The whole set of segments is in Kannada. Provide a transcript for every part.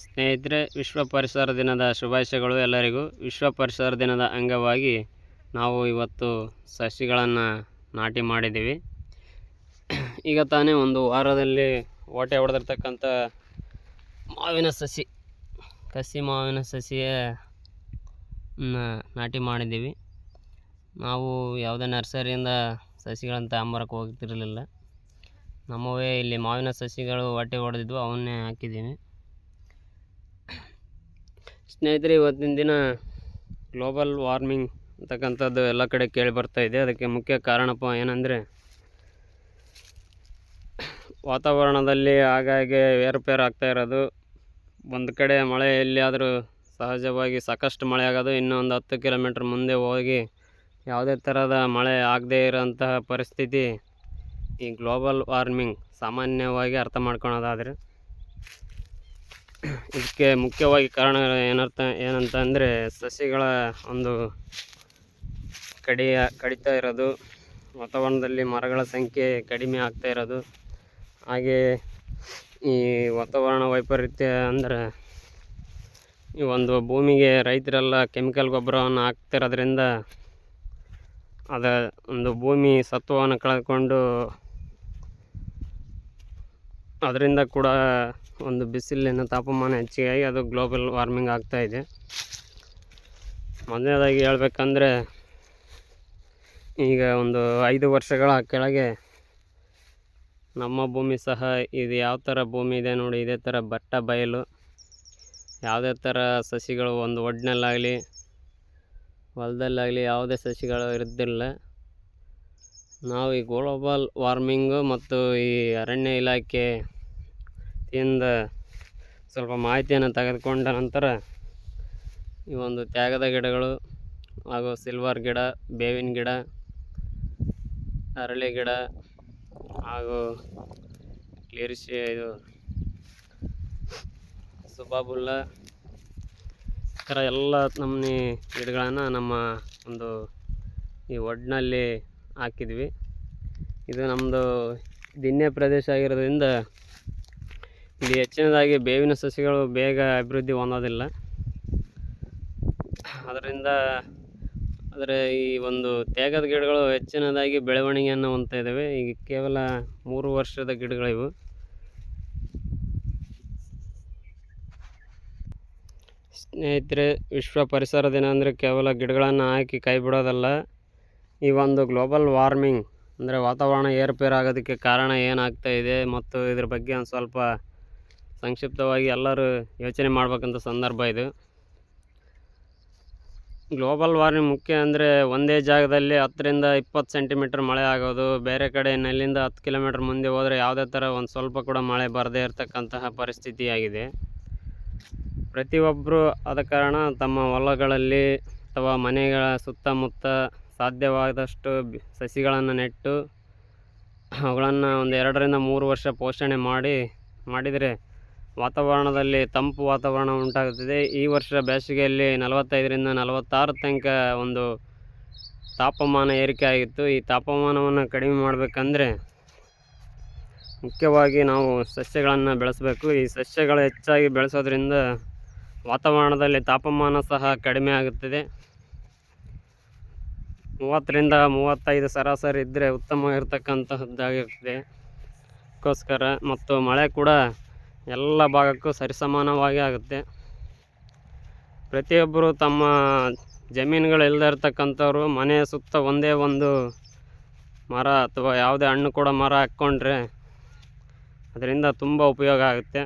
ಸ್ನೇಹಿತರೆ, ವಿಶ್ವ ಪರಿಸರ ದಿನದ ಶುಭಾಶಯಗಳು ಎಲ್ಲರಿಗೂ. ವಿಶ್ವ ಪರಿಸರ ದಿನದ ಅಂಗವಾಗಿ ನಾವು ಇವತ್ತು ಸಸಿಗಳನ್ನು ನಾಟಿ ಮಾಡಿದ್ದೀವಿ. ಈಗ ತಾನೇ ಒಂದು ವಾರದಲ್ಲಿ ಓಟೆ ಹೊಡೆದಿರ್ತಕ್ಕಂಥ ಮಾವಿನ ಸಸಿ, ಕಸಿ ಮಾವಿನ ಸಸಿಯ ನಾಟಿ ಮಾಡಿದ್ದೀವಿ. ನಾವು ಯಾವುದೇ ನರ್ಸರಿಯಿಂದ ಸಸಿಗಳನ್ನು ತಾಂಬರಕ್ಕೆ ಹೋಗ್ತಿರಲಿಲ್ಲ. ನಮ್ಮವೇ ಇಲ್ಲಿ ಮಾವಿನ ಸಸಿಗಳು ಹೊಟ್ಟೆ ಹೊಡೆದಿದ್ವು ಅವನ್ನೇ ಹಾಕಿದ್ದೀನಿ ಸ್ನೇಹಿತರೆ, ಇವತ್ತಿನ ದಿನ ಗ್ಲೋಬಲ್ ವಾರ್ಮಿಂಗ್ ಅಂತಕ್ಕಂಥದ್ದು ಎಲ್ಲ ಕಡೆ ಕೇಳಿ ಬರ್ತಾ ಇದೆ. ಅದಕ್ಕೆ ಮುಖ್ಯ ಕಾರಣಪ್ಪ ಏನಂದರೆ, ವಾತಾವರಣದಲ್ಲಿ ಆಗಾಗ್ಗೆ ಏರುಪೇರು ಆಗ್ತಾ ಇರೋದು. ಒಂದು ಕಡೆ ಮಳೆ ಎಲ್ಲಿಯಾದರೂ ಸಹಜವಾಗಿ ಸಾಕಷ್ಟು ಮಳೆ ಆಗೋದು. ಇನ್ನೊಂದು ಹತ್ತು ಕಿಲೋಮೀಟ್ರ್ ಮುಂದೆ ಹೋಗಿ ಯಾವುದೇ ಥರದ ಮಳೆ ಆಗದೇ ಇರೋಂತಹ ಪರಿಸ್ಥಿತಿ ಈ ಗ್ಲೋಬಲ್ ವಾರ್ಮಿಂಗ್ ಸಾಮಾನ್ಯವಾಗಿ ಅರ್ಥ ಮಾಡ್ಕೊಳೋದಾದರೆ. ಇದಕ್ಕೆ ಮುಖ್ಯವಾಗಿ ಕಾರಣ ಏನರ್ಥ ಏನಂತ ಅಂದರೆ ಸಸಿಗಳ ಒಂದು ಕಡಿಯ, ಕಡಿತಾ ಇರೋದು, ವಾತಾವರಣದಲ್ಲಿ ಮರಗಳ ಸಂಖ್ಯೆ ಕಡಿಮೆ ಆಗ್ತಾ ಇರೋದು. ಹಾಗೆ ಈ ವಾತಾವರಣ ವೈಪರೀತ್ಯ ಅಂದರೆ ಈ ಒಂದು ಭೂಮಿಗೆ ರೈತರೆಲ್ಲ ಕೆಮಿಕಲ್ ಗೊಬ್ಬರವನ್ನು ಹಾಕ್ತಿರೋದ್ರಿಂದ ಅದು ಒಂದು ಭೂಮಿ ಸತ್ವವನ್ನು ಕಳೆದುಕೊಂಡು ಅದರಿಂದ ಕೂಡ ಒಂದು ಬಿಸಿಲಿನ ತಾಪಮಾನ ಹೆಚ್ಚಿಗಾಗಿ ಅದು ಗ್ಲೋಬಲ್ ವಾರ್ಮಿಂಗ್ ಆಗ್ತಾ ಇದೆ. ಮೊದಲನೇದಾಗಿ ಹೇಳ್ಬೇಕಂದ್ರೆ, ಈಗ ಒಂದು ಐದು ವರ್ಷಗಳ ಕೆಳಗೆ ನಮ್ಮ ಭೂಮಿ ಸಹ ಇದು ಯಾವ ಥರ ಭೂಮಿ ಇದೆ ನೋಡಿ, ಇದೇ ಥರ ಬಟ್ಟ ಬಯಲು, ಯಾವುದೇ ಥರ ಸಸಿಗಳು ಒಂದು ಒಡ್ನಲ್ಲಾಗಲಿ, ಹೊಲದಲ್ಲಾಗಲಿ ಯಾವುದೇ ಸಸಿಗಳು ಇರ್ತಿರಲಿಲ್ಲ ನಾವು ಈ ಗ್ಲೋಬಲ್ ವಾರ್ಮಿಂಗು ಮತ್ತು ಈ ಅರಣ್ಯ ಇಲಾಖೆ ಇಂದ ಸ್ವಲ್ಪ ಮಾಹಿತಿಯನ್ನು ತೆಗೆದುಕೊಂಡ ನಂತರ ಈ ಒಂದು ತ್ಯಾಗದ ಗಿಡಗಳು ಹಾಗೂ ಸಿಲ್ವರ್ ಗಿಡ, ಬೇವಿನ ಗಿಡ, ಅರಳಿ ಗಿಡ ಹಾಗೂ ಕ್ಲಿರಿಸಿ ಇದು ಸುಬಾಬುಲ್ಲ ಈ ಥರ ಎಲ್ಲ ನಮ್ಮ ಗಿಡಗಳನ್ನು ನಮ್ಮ ಒಂದು ಈ ಒಡ್ನಲ್ಲಿ ಹಾಕಿದ್ವಿ. ಇದು ನಮ್ಮದು ದಿನ್ಯ ಪ್ರದೇಶ ಆಗಿರೋದ್ರಿಂದ ಇಲ್ಲಿ ಹೆಚ್ಚಿನದಾಗಿ ಬೇವಿನ ಸಸಿಗಳು ಬೇಗ ಅಭಿವೃದ್ಧಿ ಹೊಂದೋದಿಲ್ಲ. ಅದರಿಂದ ಆದರೆ ಈ ಒಂದು ತೇಗದ ಗಿಡಗಳು ಹೆಚ್ಚಿನದಾಗಿ ಬೆಳವಣಿಗೆಯನ್ನು ಹೊಂದ್ತಾ ಇದ್ದಾವೆ ಈಗ ಕೇವಲ ಮೂರು ವರ್ಷದ ಗಿಡಗಳಿವು ಸ್ನೇಹಿತರೆ, ವಿಶ್ವ ಪರಿಸರ ದಿನ ಅಂದರೆ ಕೇವಲ ಗಿಡಗಳನ್ನು ಹಾಕಿ ಕೈ ಬಿಡೋದಲ್ಲ. ಈ ಒಂದು ಗ್ಲೋಬಲ್ ವಾರ್ಮಿಂಗ್ ಅಂದರೆ ವಾತಾವರಣ ಏರುಪೇರು ಆಗೋದಕ್ಕೆ ಕಾರಣ ಏನಾಗ್ತಾ ಇದೆ ಮತ್ತು ಇದ್ರ ಬಗ್ಗೆ ಒಂದು ಸ್ವಲ್ಪ ಸಂಕ್ಷಿಪ್ತವಾಗಿ ಎಲ್ಲರೂ ಯೋಚನೆ ಮಾಡಬೇಕಂತ ಸಂದರ್ಭ ಇದು. ಗ್ಲೋಬಲ್ ವಾರ್ಮಿಂಗ್ ಮುಖ್ಯ ಅಂದರೆ ಒಂದೇ ಜಾಗದಲ್ಲಿ ಹತ್ತರಿಂದ ಇಪ್ಪತ್ತು ಸೆಂಟಿಮೀಟ್ರ್ ಮಳೆ ಆಗೋದು, ಬೇರೆ ಕಡೆ ನೆಲ್ಲಿಂದ ಹತ್ತು ಕಿಲೋಮೀಟ್ರ್ ಮುಂದೆ ಹೋದರೆ ಯಾವುದೇ ಥರ ಒಂದು ಸ್ವಲ್ಪ ಕೂಡ ಮಳೆ ಬರದೇ ಇರತಕ್ಕಂತಹ ಪರಿಸ್ಥಿತಿಯಾಗಿದೆ. ಪ್ರತಿಯೊಬ್ಬರು ಆದ ಕಾರಣ ತಮ್ಮ ಹೊಲಗಳಲ್ಲಿ ಅಥವಾ ಮನೆಗಳ ಸುತ್ತಮುತ್ತ ಸಾಧ್ಯವಾದಷ್ಟು ಸಸಿಗಳನ್ನು ನೆಟ್ಟು ಅವುಗಳನ್ನು ಒಂದು ಎರಡರಿಂದ ಮೂರು ವರ್ಷ ಪೋಷಣೆ ಮಾಡಿ, ಮಾಡಿದರೆ ವಾತಾವರಣದಲ್ಲಿ ತಂಪು ವಾತಾವರಣ ಉಂಟಾಗುತ್ತದೆ. ಈ ವರ್ಷ ಬೇಸಿಗೆಯಲ್ಲಿ ನಲವತ್ತೈದರಿಂದ ನಲವತ್ತಾರು ತನಕ ಒಂದು ತಾಪಮಾನ ಏರಿಕೆ ಆಗಿತ್ತು. ಈ ತಾಪಮಾನವನ್ನು ಕಡಿಮೆ ಮಾಡಬೇಕಂದ್ರೆ ಮುಖ್ಯವಾಗಿ ನಾವು ಸಸ್ಯಗಳನ್ನು ಬೆಳೆಸಬೇಕು. ಈ ಸಸ್ಯಗಳು ಹೆಚ್ಚಾಗಿ ಬೆಳೆಸೋದ್ರಿಂದ ವಾತಾವರಣದಲ್ಲಿ ತಾಪಮಾನ ಸಹ ಕಡಿಮೆ ಆಗುತ್ತದೆ. ಮೂವತ್ತರಿಂದ ಮೂವತ್ತೈದು ಸರಾಸರಿ ಇದ್ದರೆ ಉತ್ತಮ ಇರತಕ್ಕಂತಹದ್ದಾಗಿರ್ತದೆ. ಅದಕ್ಕೋಸ್ಕರ ಮತ್ತು ಮಳೆ ಕೂಡ ಎಲ್ಲ ಭಾಗಕ್ಕೂ ಸರಿಸಮಾನವಾಗಿ ಆಗುತ್ತೆ. ಪ್ರತಿಯೊಬ್ಬರು ತಮ್ಮ ಜಮೀನುಗಳು ಇಲ್ಲದೆ ಇರ್ತಕ್ಕಂಥವ್ರು ಮನೆಯ ಸುತ್ತ ಒಂದೇ ಒಂದು ಮರ ಅಥವಾ ಯಾವುದೇ ಹಣ್ಣು ಕೂಡ ಮರ ಹಾಕ್ಕೊಂಡ್ರೆ ಅದರಿಂದ ತುಂಬ ಉಪಯೋಗ ಆಗುತ್ತೆ.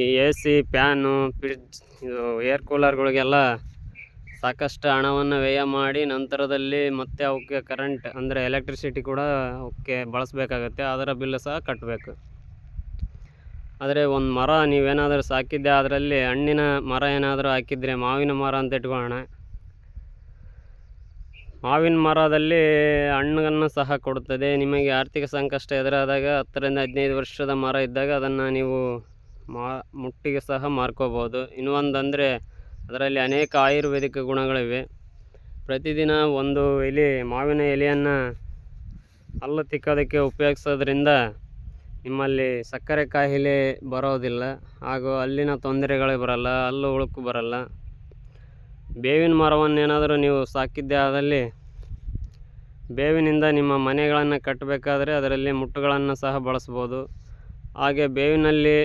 ಈ ಎ ಸಿ, ಫ್ಯಾನು, ಫ್ರಿಡ್ಜ್, ಇದು ಏರ್ ಕೂಲರ್ಗಳಿಗೆಲ್ಲ ಸಾಕಷ್ಟು ಹಣವನ್ನು ವ್ಯಯ ಮಾಡಿ ನಂತರದಲ್ಲಿ ಮತ್ತೆ ಅವಕ್ಕೆ ಕರೆಂಟ್ ಅಂದರೆ ಎಲೆಕ್ಟ್ರಿಸಿಟಿ ಕೂಡ ಅವಕ್ಕೆ ಬಳಸಬೇಕಾಗತ್ತೆ. ಅದರ ಬಿಲ್ಲು ಸಹ ಕಟ್ಟಬೇಕು ಆದರೆ ಒಂದು ಮರ ನೀವೇನಾದರೂ ಸಾಕಿದ್ದೆ ಅದರಲ್ಲಿ ಹಣ್ಣಿನ ಮರ ಏನಾದರೂ ಹಾಕಿದರೆ ಮಾವಿನ ಮರ ಅಂತ ಇಟ್ಕೊಳ್ಳೋಣ. ಮಾವಿನ ಮರದಲ್ಲಿ ಹಣ್ಣನ್ನು ಸಹ ಕೊಡುತ್ತದೆ. ನಿಮಗೆ ಆರ್ಥಿಕ ಸಂಕಷ್ಟ ಎದುರಾದಾಗ ಹತ್ತರಿಂದ ಹದಿನೈದು ವರ್ಷದ ಮರ ಇದ್ದಾಗ ಅದನ್ನು ನೀವು ಮಾ, ಮುಟ್ಟಿಗೆ ಸಹ ಮಾರ್ಕೋಬೋದು. ಇನ್ನೊಂದಂದರೆ ಅದರಲ್ಲಿ ಅನೇಕ ಆಯುರ್ವೇದಿಕ ಗುಣಗಳಿವೆ. ಪ್ರತಿದಿನ ಒಂದು ಎಲೆ, ಮಾವಿನ ಎಲೆಯನ್ನು ಹಲ್ಲು ತಿಕ್ಕೋದಕ್ಕೆ ಉಪಯೋಗಿಸೋದ್ರಿಂದ ನಿಮ್ಮಲ್ಲಿ ಸಕ್ಕರೆ ಕಾಯಿಲೆ ಬರೋದಿಲ್ಲ. ಹಾಗೂ ಅಲ್ಲಿನ ತೊಂದರೆಗಳೇ ಬರಲ್ಲ, ಹಲ್ಲು ಉಳುಕು ಬರಲ್ಲ. ಬೇವಿನ ಮರವನ್ನೇನಾದರೂ ನೀವು ಸಾಕಿದ್ದೇ ಆದಲ್ಲಿ ಬೇವಿನಿಂದ ನಿಮ್ಮ ಮನೆಗಳನ್ನು ಕಟ್ಟಬೇಕಾದ್ರೆ ಅದರಲ್ಲಿ ಮುಟ್ಟುಗಳನ್ನು ಸಹ ಬಳಸ್ಬೋದು. ಹಾಗೆ ಬೇವಿನಲ್ಲಿ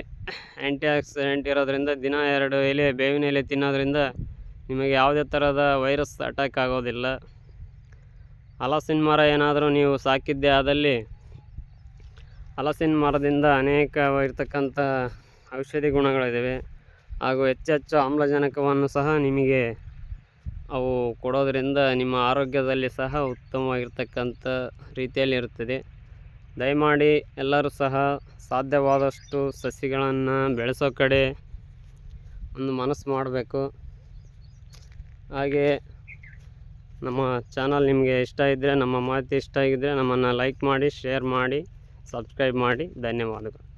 ಆ್ಯಂಟಿ ಆಕ್ಸಿಡೆಂಟ್ ಇರೋದರಿಂದ ದಿನ ಎರಡು ಎಲೆ ಬೇವಿನ ಎಲೆ ತಿನ್ನೋದ್ರಿಂದ ನಿಮಗೆ ಯಾವುದೇ ಥರದ ವೈರಸ್ ಅಟ್ಯಾಕ್ ಆಗೋದಿಲ್ಲ. ಹಲಸಿನ ಮರ ಏನಾದರೂ ನೀವು ಸಾಕಿದ್ದೇ ಆದಲ್ಲಿ ಹಲಸಿನ ಮರದಿಂದ ಅನೇಕ ಔಷಧಿ ಗುಣಗಳಿದ್ದಾವೆ ಹಾಗೂ ಹೆಚ್ಚೆಚ್ಚು ಆಮ್ಲಜನಕವನ್ನು ಸಹ ನಿಮಗೆ ಅವು ಕೊಡೋದರಿಂದ ನಿಮ್ಮ ಆರೋಗ್ಯದಲ್ಲಿ ಸಹ ಉತ್ತಮವಾಗಿರ್ತಕ್ಕಂಥ ರೀತಿಯಲ್ಲಿ ಇರುತ್ತದೆ ದಯಮಾಡಿ ಎಲ್ಲರೂ ಸಹ ಸಾಧ್ಯವಾದಷ್ಟು ಸಸಿಗಳನ್ನು ಬೆಳೆಸೋ ಕಡೆ ಒಂದು ಮನಸ್ಸು ಮಾಡಬೇಕು. ಹಾಗೆ ನಮ್ಮ ಚಾನಲ್ ನಿಮಗೆ ಇಷ್ಟ ಇದ್ದರೆ ನಮ್ಮ ಮಾಹಿತಿ ಇಷ್ಟ ಆಗಿದ್ದರೆ ನಮ್ಮನ್ನು ಲೈಕ್ ಮಾಡಿ, ಶೇರ್ ಮಾಡಿ, ಸಬ್ಸ್ಕ್ರೈಬ್ ಮಾಡಿ. ಧನ್ಯವಾದಗಳು.